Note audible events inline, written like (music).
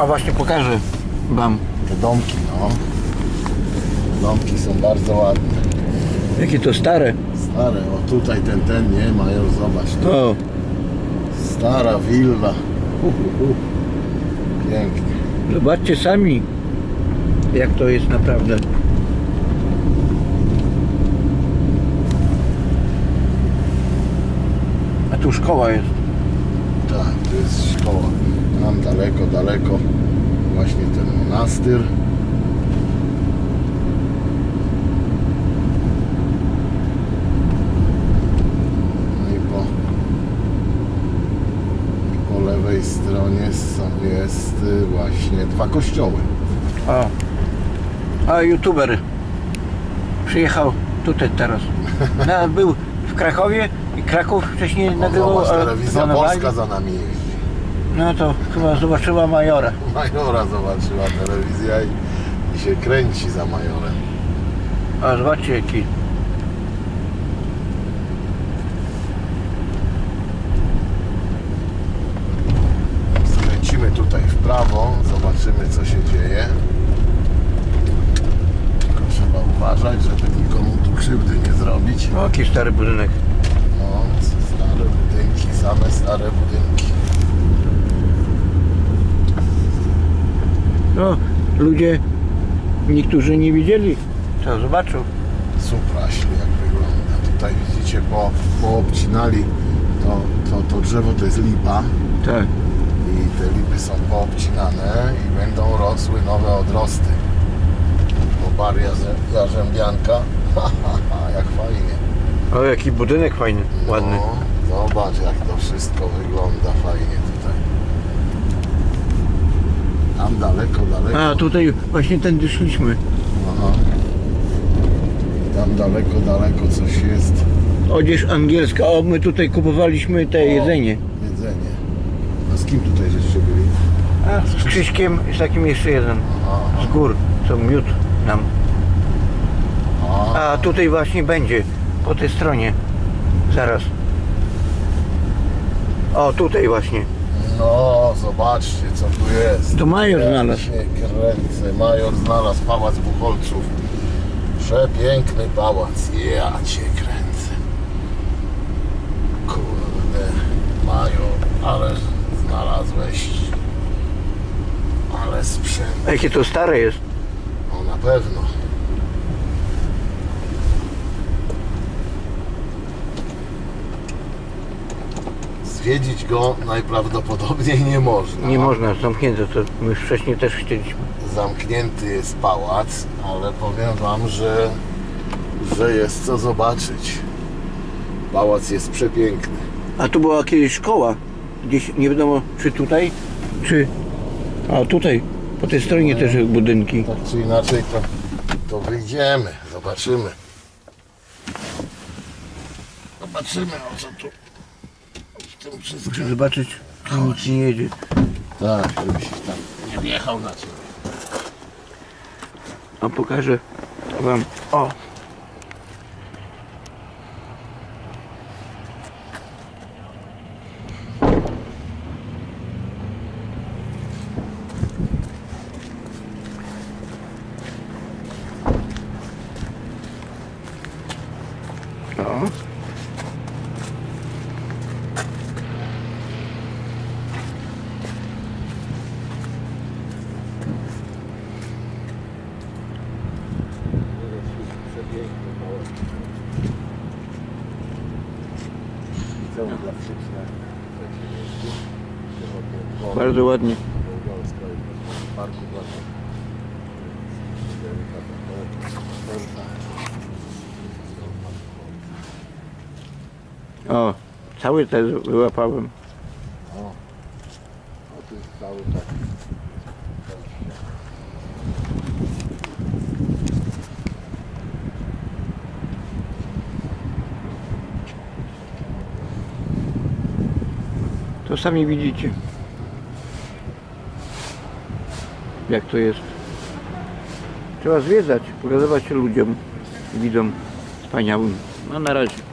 A właśnie pokażę wam. Te domki, no. Domki są bardzo ładne. Jakie to stare. Stare, o tutaj ten, ten, nie? Major, zobacz. Tu. O, Stara willa. Hu, hu, hu. Pięknie. zobaczcie sami, jak to jest naprawdę. A tu szkoła jest. Tak, to jest daleko, daleko właśnie ten monastyr. No i po, po lewej stronie są, jest y, właśnie dwa kościoły. O. A youtuber przyjechał tutaj teraz. (laughs) No, był w Krakowie i Kraków wcześniej nagrywał. zobacz, a telewizja polska za nami jeździ. No to chyba zobaczyła majora. Majora zobaczyła telewizja i, i się kręci za majorem. A zobaczcie jaki. Skręcimy tutaj w prawo, zobaczymy co się dzieje. Tylko trzeba uważać, żeby nikomu tu krzywdy nie zrobić. O, jaki stary budynek. No, stare budynki, same stare budynki. No, ludzie, niektórzy nie widzieli, to zobaczą. Supraśnie jak wygląda. Tutaj widzicie, po, poobcinali to, to, to drzewo to jest lipa Tak. i te lipy są poobcinane i będą rosły nowe odrosty. Obaria ze- jarzębianka. Ha, ha, ha, jak fajnie. O, jaki budynek fajny, ładny. No, zobacz jak to wszystko wygląda fajnie tutaj. Daleko, daleko. A, tutaj właśnie tędy szliśmy. Aha. Tam daleko, daleko coś jest. Odzież angielska. O, my tutaj kupowaliśmy te jedzenie. Jedzenie. A z kim tutaj żeście byli? A, z Krzyśkiem i z takim jeszcze jeden. Aha. Z gór, co miód nam. A tutaj właśnie będzie, po tej stronie. Zaraz. O, tutaj właśnie. No, zobaczcie co tu jest. To major znalazł. się kręcę. Major znalazł pałac Buchholców. Przepiękny pałac. Ja cię kręcę. Kurde, major, ale znalazłeś. Ale sprzęt. Jakie to stare jest. No na pewno. Zwiedzić go najprawdopodobniej nie można. Nie można, zamknięte to. My wcześniej też chcieliśmy. Zamknięty jest pałac, ale powiem wam, że, że jest co zobaczyć. Pałac jest przepiękny. A tu była kiedyś szkoła. Gdzieś, nie wiadomo czy tutaj, czy... A tutaj, po tej stronie też budynki. Tak czy inaczej to, to wyjdziemy, zobaczymy. Zobaczymy o co tu tym wszystkim. Muszę zobaczyć, czy nic nie jedzie. Tak, żebyś tam nie wjechał na ciebie. A pokażę wam. O! O. dla wszystkich. Bardzo ładnie. Parku. O, cały ten wyłapałem. O, tu jest cały tak. To sami widzicie. Jak to jest. Trzeba zwiedzać, pokazywać się ludziom, widzom wspaniałym. No na razie.